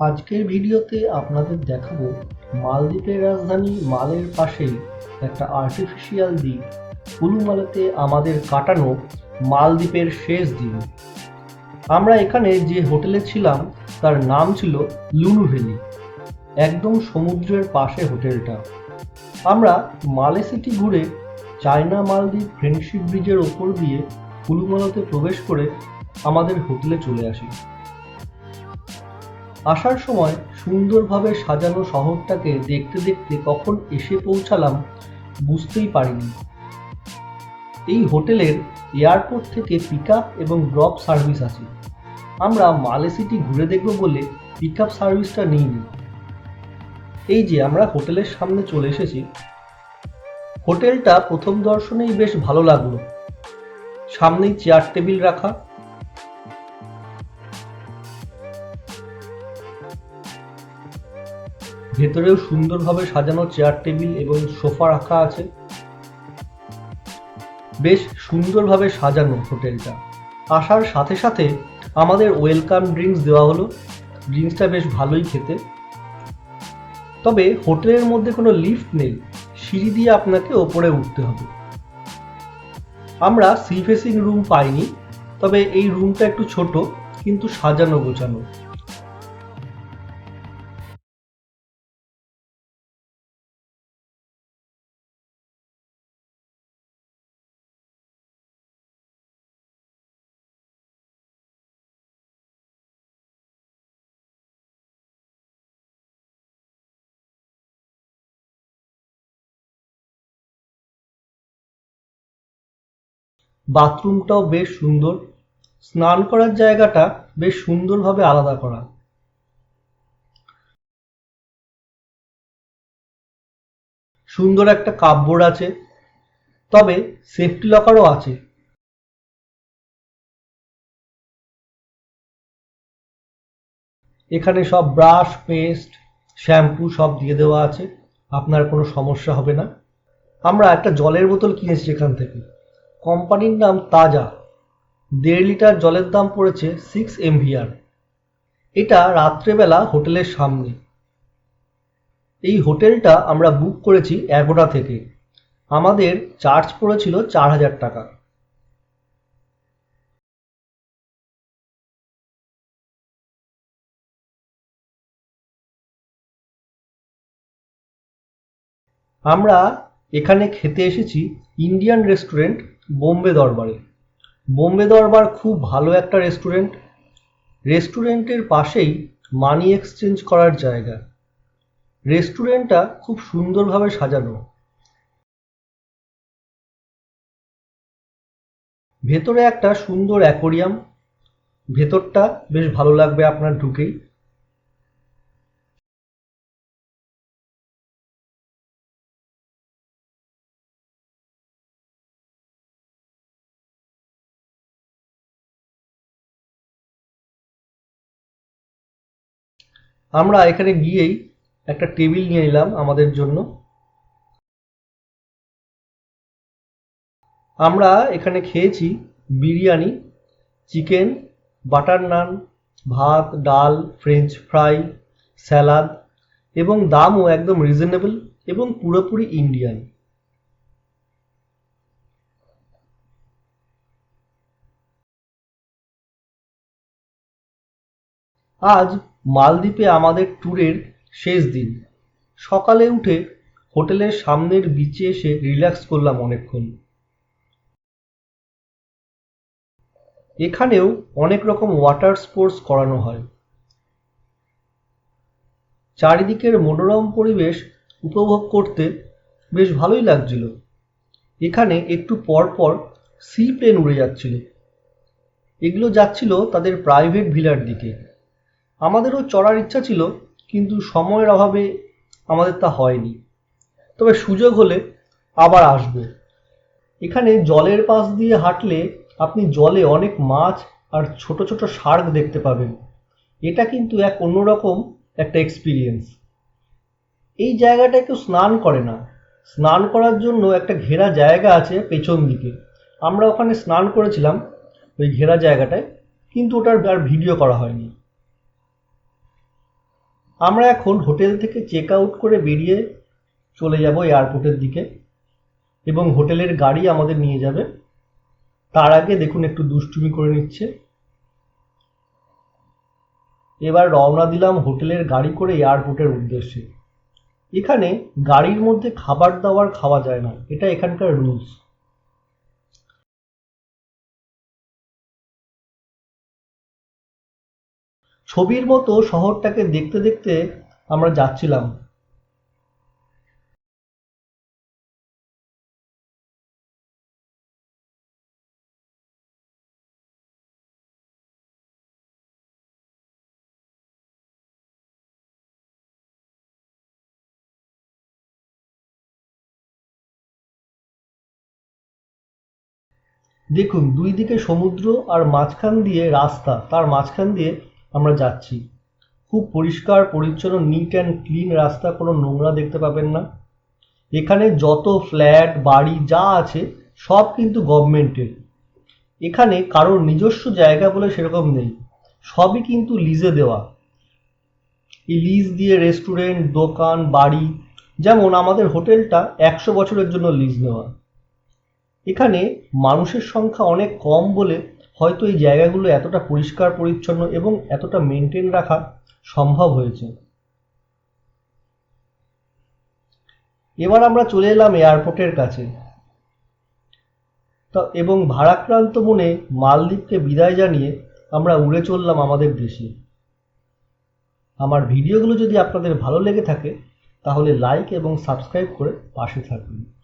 আজকের ভিডিওতে আপনাদের দেখাবো মালদ্বীপের রাজধানী মালের পাশেই একটা আর্টিফিশিয়াল দ্বীপ। কুলুমালাতে আমাদের কাটানো মালদ্বীপের শেষ দিন আমরা এখানে যে হোটেলে ছিলাম, তার নাম ছিল লুলু ভ্যালি একদম সমুদ্রের পাশে হোটেলটা। আমরা মালে সিটি ঘুরে চায়না মালদ্বীপ ফ্রেন্ডশিপ ব্রিজের ওপর দিয়ে কুলুমালাতে প্রবেশ করে আমাদের হোটেলে চলে আসি। আসার সময় সুন্দরভাবে সাজানো শহরটাকে দেখতে দেখতে কখন এসে পৌঁছালাম বুঝতেই পারিনি। এই হোটেলের এয়ারপোর্ট থেকে পিক আপ এবং ড্রপ সার্ভিস আছে। আমরা মালে সিটি ঘুরে দেখব বলে পিক আপ সার্ভিসটা নিইনি। এই যে আমরা হোটেলের সামনে চলে এসেছি। হোটেলটা প্রথম দর্শনেই বেশ ভালো লাগল। সামনেই চেয়ার টেবিল রাখা ভেতরেও সুন্দরভাবে সাজানো চেয়ার টেবিল এবং সোফা রাখা আছে। বেশ সুন্দরভাবে সাজানো হোটেলটা। আসার সাথে সাথে আমাদের ওয়েলকাম ড্রিঙ্কস দেওয়া হলো। ড্রিঙ্কসটা বেশ ভালোই খেতে। তবে হোটেলের মধ্যে কোনো লিফট নেই। সিঁড়ি দিয়ে আপনাকে ওপরে উঠতে হবে। আমরা সি ফেসিং রুম পাইনি, তবে এই রুমটা একটু ছোট, কিন্তু সাজানো গোছানো। বাথরুমটাও বেশ সুন্দর। স্নান করার জায়গাটা বেশ সুন্দরভাবে আলাদা করা। সুন্দর একটা কাপবোর্ড আছে, তবে সেফটি লকারও আছে। এখানে সব ব্রাশ, পেস্ট, শ্যাম্পু সব দিয়ে দেওয়া আছে। আপনার কোনো সমস্যা হবে না। আমরা একটা জলের বোতল কিনেছি এখান থেকে। কোম্পানির নাম তাজা। দেড় লিটার জলের দাম পড়েছে সিক্স এমভিআর এটা রাত্রেবেলা হোটেলের সামনে। এই হোটেলটা আমরা বুক করেছি এগোটা থেকে। আমাদের চার্জ পড়েছিল চার হাজার টাকা। আমরা এখানে খেতে এসেছি ইন্ডিয়ান রেস্টুরেন্ট বোম্বে দরবারে। বোম্বে দরবার খুব ভালো একটা রেস্টুরেন্ট রেস্টুরেন্টের পাশেই মানি এক্সচেঞ্জ করার জায়গা। রেস্টুরেন্টটা খুব সুন্দরভাবে সাজানো। ভেতরে একটা সুন্দর অ্যাকোরিয়াম ভেতরটা বেশ ভালো লাগবে আপনার ঢুকেই। আমরা এখানে গিয়েই একটা টেবিল নিয়ে নিলাম আমাদের জন্য। আমরা এখানে খেয়েছি বিরিয়ানি, চিকেন, বাটার নান, ভাত, ডাল, ফ্রেঞ্চ ফ্রাই, স্যালাদ এবং দামও একদম রিজনেবল এবং পুরোপুরি ইন্ডিয়ান। আজ মালদ্বীপে আমাদের ট্যুরের শেষ দিন। সকালে উঠে হোটেলের সামনের বিচে এসে রিল্যাক্স করলাম অনেকক্ষণ। এখানেও অনেক রকম ওয়াটার স্পোর্টস করানো হয়। চারিদিকের মনোরম পরিবেশ উপভোগ করতে বেশ ভালোই লাগছিল। এখানে একটু পর পর সি প্লেন উড়ে যাচ্ছিল। এগুলো যাচ্ছিল তাদের প্রাইভেট ভিলার দিকে। আমাদেরও চড়ার ইচ্ছা ছিল, কিন্তু সময়ের অভাবে আমাদের তা হয়নি। তবে সুযোগ হলে আবার আসবে। এখানে জলের পাশ দিয়ে হাঁটলে আপনি জলে অনেক মাছ আর ছোট ছোট শার্ক দেখতে পাবেন। এটা কিন্তু এক অন্যরকম একটা এক্সপিরিয়েন্স এই জায়গাটায় কেউ স্নান করে না। স্নান করার জন্য একটা ঘেরা জায়গা আছে পেছন দিকে। আমরা ওখানে স্নান করেছিলাম ওই ঘেরা জায়গাটায়, কিন্তু ওটার আর ভিডিও করা হয়নি। আমরা এখন হোটেল থেকে চেক আউট করে বেরিয়ে চলে যাব এয়ারপোর্টের দিকে এবং হোটেলের গাড়ি আমাদের নিয়ে যাবে। তার আগে দেখুন একটু দুষ্টুমি করে নিচ্ছে। এবার রওনা দিলাম হোটেলের গাড়ি করে এয়ারপোর্টের উদ্দেশ্যে। এখানে গাড়ির মধ্যে খাবার দাবার খাওয়া যায় না। এটা এখানকার রুলস ছবির মতো শহরটাকে দেখতে দেখতে আমরা যাচ্ছিলাম। দেখুন, দুই দিকে সমুদ্র আর মাঝখান দিয়ে রাস্তা। তার মাঝখান দিয়ে আমরা যাচ্ছি। খুব পরিষ্কার, পরিচ্ছন্ন নিট অ্যান্ড ক্লিন রাস্তা, কোনো নোংরা দেখতে পাবেন না। এখানে যত ফ্ল্যাট বাড়ি, যা আছে, সব কিন্তু গভর্নমেন্টের এখানে কারোর নিজস্ব জায়গা বলে সেরকম নেই। সবই কিন্তু লিজে দেওয়া। এই লিজ দিয়ে রেস্টুরেন্ট দোকান, বাড়ি, যেমন আমাদের হোটেলটা একশো বছরের জন্য লিজ নেওয়া। এখানে মানুষের সংখ্যা অনেক কম বলে হয়তো এই জায়গাগুলো এতটা পরিষ্কার, পরিচ্ছন্ন এবং এতটা মেনটেন রাখা সম্ভব হয়েছে। এবার আমরা চলে এলাম এয়ারপোর্টের কাছে। তা এবং ভারাক্রান্ত মনে মালদ্বীপকে বিদায় জানিয়ে আমরা উড়ে চললাম আমাদের দেশে। আমার ভিডিওগুলো যদি আপনাদের ভালো লেগে থাকে, তাহলে লাইক এবং সাবস্ক্রাইব করে পাশে থাকবেন।